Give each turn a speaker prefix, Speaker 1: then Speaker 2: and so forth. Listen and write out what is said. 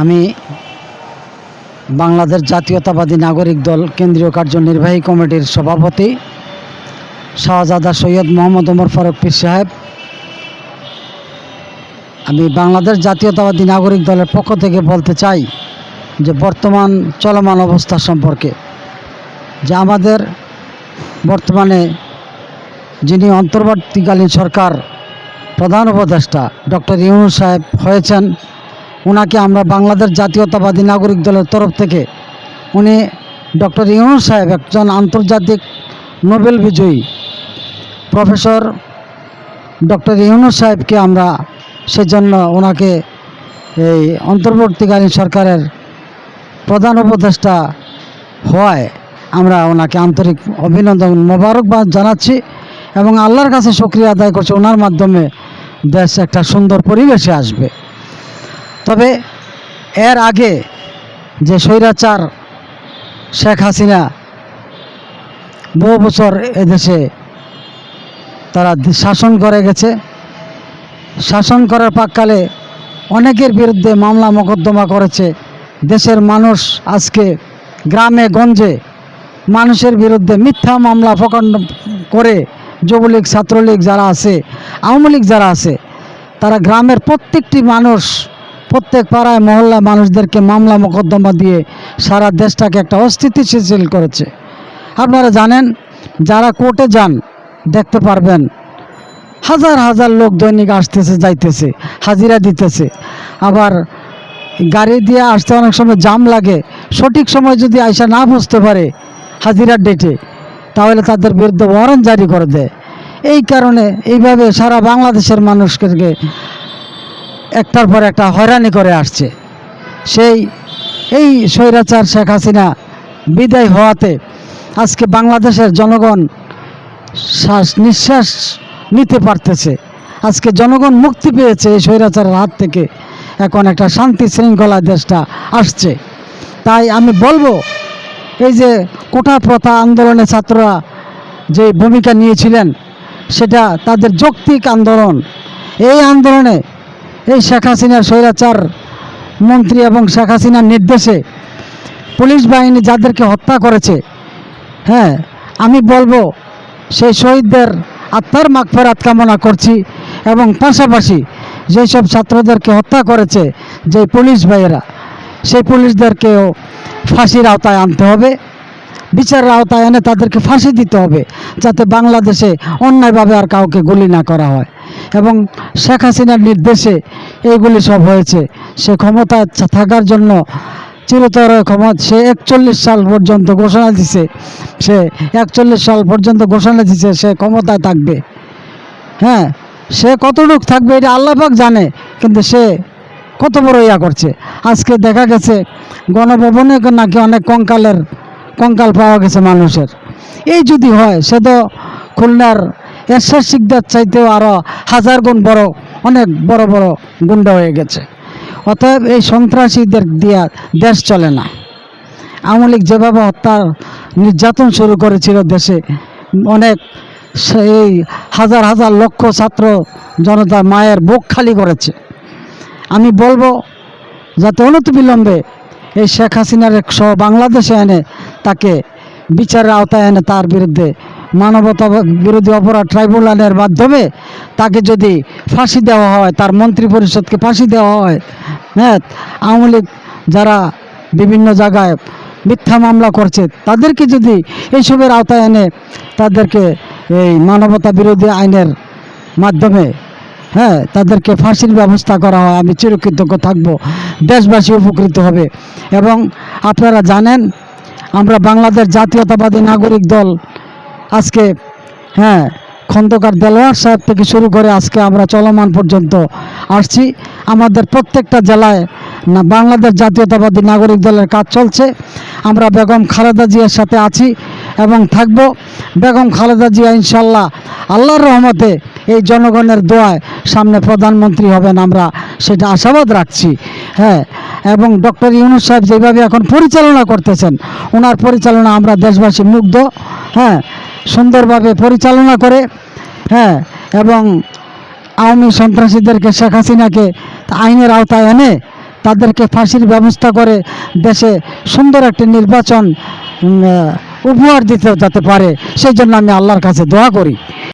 Speaker 1: আমি বাংলাদেশ জাতীয়তাবাদী নাগরিক দল কেন্দ্রীয় কার্যনির্বাহী কমিটির সভাপতি শাহজাদা সৈয়দ মোহাম্মদ ওমর ফারুক পীর সাহেব। আমি বাংলাদেশ জাতীয়তাবাদী নাগরিক দলের পক্ষ থেকে বলতে চাই যে বর্তমান চলমান অবস্থা সম্পর্কে, যে আমাদের বর্তমানে যিনি অন্তর্বর্তীকালীন সরকার প্রধান উপদেষ্টা ডক্টর ইউনুস সাহেব হয়েছেন ওনাকে আমরা বাংলাদেশ জাতীয়তাবাদী নাগরিক দলের তরফ থেকে উনি ডক্টর ইউনুস সাহেব একজন আন্তর্জাতিক নোবেল বিজয়ী প্রফেসর ডক্টর ইউনুস সাহেবকে আমরা সেজন্য ওনাকে এই অন্তর্বর্তীকালীন সরকারের প্রধান উপদেষ্টা হওয়ায় আমরা ওনাকে আন্তরিক অভিনন্দন মোবারকবাদ জানাচ্ছি এবং আল্লাহর কাছে সক্রিয় আদায় করছি। ওনার মাধ্যমে দেশ একটা সুন্দর পরিবেশে আসবে। তবে এর আগে যে স্বৈরাচার শেখ হাসিনা বহু বছর এদেশে তারা শাসন করে গেছে। শাসন করার পাককালে অনেকের বিরুদ্ধে মামলা মোকদ্দমা করেছে। দেশের মানুষ আজকে গ্রামে, গঞ্জে মানুষের বিরুদ্ধে মিথ্যা মামলা প্রকাণ্ড করে যুবলীগ, ছাত্রলীগ যারা আছে, আওয়ামী লীগ যারা আছে, তারা গ্রামের প্রত্যেকটি মানুষ প্রত্যেক পাড়ায় মহল্লায় মানুষদেরকে মামলা মোকদ্দমা দিয়ে সারা দেশটাকে একটা অস্থিতিশীল করেছে। আপনারা জানেন, যারা কোর্টে যান, দেখতে পারবেন, হাজার হাজার লোক দৈনিক আসতেছে, যাইতেছে, হাজিরা দিতেছে। আবার গাড়ি দিয়ে আসতে অনেক সময় জাম লাগে। সঠিক সময় যদি আইসা না বুঝতে পারে হাজিরার ডেটে তাহলে তাদের বিরুদ্ধে ওয়ারেন্ট জারি করে দেয়। এই কারণে এইভাবে সারা বাংলাদেশের মানুষকে একটার পর একটা হয়রানি করে আসছে। সেই, এই স্বৈরাচার শেখ হাসিনা বিদায় হওয়াতে আজকে বাংলাদেশের জনগণ শ্বাস নিঃশ্বাস নিতে পারতেছে। আজকে জনগণ মুক্তি পেয়েছে এই স্বৈরাচারের হাত থেকে। এখন একটা শান্তি শৃঙ্খলা দেশটা আসছে। তাই আমি বলব, এই যে কোটা প্রথা আন্দোলনে ছাত্ররা যে ভূমিকা নিয়েছিলেন, সেটা তাদের যৌক্তিক আন্দোলন। এই আন্দোলনে এই শেখ হাসিনার স্বৈরাচার মন্ত্রী এবং শেখ হাসিনার নির্দেশে পুলিশ বাহিনী যাদেরকে হত্যা করেছে হ্যাঁ আমি বলব সেই শহীদদের আত্মার মাগফেরাত কামনা করছি এবং পাশাপাশি যেসব ছাত্রদেরকে হত্যা করেছে যে পুলিশ ভাইয়েরা, সেই পুলিশদেরকেও ফাঁসির আওতায় আনতে হবে, বিচারের আওতায় এনে তাদেরকে ফাঁসি দিতে হবে যাতে বাংলাদেশে অন্যায়ভাবে আর কাউকে গুলি না করা হয়। এবং শেখ হাসিনার নির্দেশে এইগুলি সব হয়েছে। সে ক্ষমতায় থাকার জন্য চিরতর ক্ষমতা সে একচল্লিশ সাল পর্যন্ত ঘোষণা দিছে। সে একচল্লিশ সাল পর্যন্ত ঘোষণা দিছে সে ক্ষমতায় থাকবে। হ্যাঁ সে কতটুক থাকবে এটা আল্লাপাক জানে, কিন্তু সে কত বড় ইয়া করছে। আজকে দেখা গেছে গণভবনে নাকি অনেক কঙ্কালের কঙ্কাল পাওয়া গেছে মানুষের। এই যদি হয়, সে তো খুলনার এরশাদ শিকদার চাইতেও আরও হাজার গুণ বড়, অনেক বড় বড় গুন্ডা হয়ে গেছে। অতএব এই সন্ত্রাসীদের দিয়া দেশ চলে না। আওয়ামী লীগ যেভাবে হত্যার নির্যাতন শুরু করেছিল দেশে, অনেক সেই হাজার হাজার লক্ষ ছাত্র জনতা মায়ের বুক খালি করেছে। আমি বলব, যাতে অনতিবিলম্বে এই শেখ হাসিনার সহ বাংলাদেশে এনে তাকে বিচারের আওতায় এনে তার বিরুদ্ধে মানবতা বিরোধী অপরাধ ট্রাইব্যুনালের মাধ্যমে তাকে যদি ফাঁসি দেওয়া হয়, তার মন্ত্রী পরিষদকে ফাঁসি দেওয়া হয় হ্যাঁ আওয়ামী লীগ যারা বিভিন্ন জায়গায় মিথ্যা মামলা করছে, তাদেরকে যদি এইসবের আওতায় এনে তাদেরকে এই মানবতা বিরোধী আইনের মাধ্যমে হ্যাঁ তাদেরকে ফাঁসির ব্যবস্থা করা হয়, আমি চিরকৃতজ্ঞ থাকব, দেশবাসী উপকৃত হবে। এবং আপনারা জানেন আমরা বাংলাদেশ জাতীয়তাবাদী নাগরিক দল। আজকে হ্যাঁ খন্দকার দেলোয়ার সাহেব থেকে শুরু করে আজকে আমরা চলমান পর্যন্ত আসছি। আমাদের প্রত্যেকটা জেলায় না, বাংলাদেশ জাতীয়তাবাদী নাগরিক দলের কাজ চলছে। আমরা বেগম খালেদা জিয়ার সাথে আছি এবং থাকব। বেগম খালেদা জিয়া ইনশাল্লাহ আল্লাহর রহমতে এই জনগণের দোয়ায় সামনে প্রধানমন্ত্রী হবেন আমরা। সেটা আশাবাদ রাখছি। হ্যাঁ এবং ডক্টর ইউনুস সাহেব যেভাবে এখন পরিচালনা করতেছেন, ওনার পরিচালনা আমরা দেশবাসী মুগ্ধ হ্যাঁ সুন্দরভাবে পরিচালনা করে হ্যাঁ এবং আওয়ামী সন্ত্রাসীদেরকে শেখ হাসিনাকে আইনের আওতায় এনে তাদেরকে ফাঁসির ব্যবস্থা করে দেশে সুন্দর একটি নির্বাচন উপহার দিতে যাতে পারে সেই জন্য আমি আল্লাহর কাছে দোয়া করি।